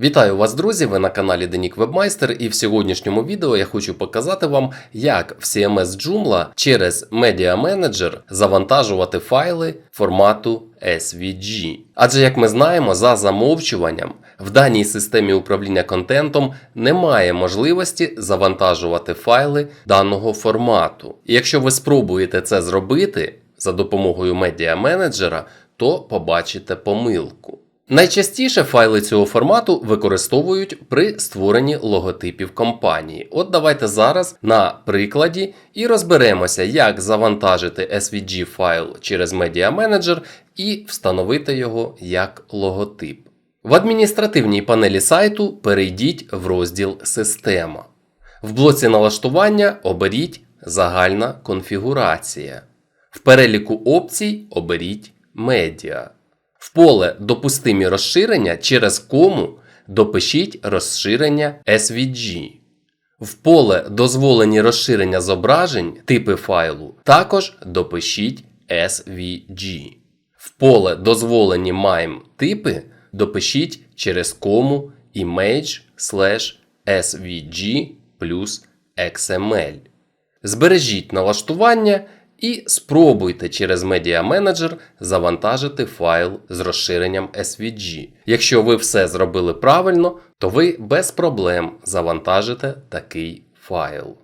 Вітаю вас, друзі! Ви на каналі Денік Вебмайстер, і в сьогоднішньому відео я хочу показати вам, як в CMS Joomla через Media Manager завантажувати файли формату SVG. Адже, як ми знаємо, за замовчуванням в даній системі управління контентом немає можливості завантажувати файли даного формату. І якщо ви спробуєте це зробити за допомогою Manager, то побачите помилку. Найчастіше файли цього формату використовують при створенні логотипів компанії. От давайте зараз на прикладі і розберемося, як завантажити SVG файл через Media Manager і встановити його як логотип. В адміністративній панелі сайту перейдіть в розділ Система. В блоці налаштування оберіть Загальна конфігурація. В переліку опцій оберіть Медіа. В поле Допустимі розширення через кому допишіть розширення SVG. В поле Дозволені розширення зображень типи файлу також допишіть SVG. В поле Дозволені MIME типи допишіть через кому image SVG плюс XML. Збережіть налаштування і спробуйте через Media Manager завантажити файл з розширенням SVG. Якщо ви все зробили правильно, то ви без проблем завантажите такий файл.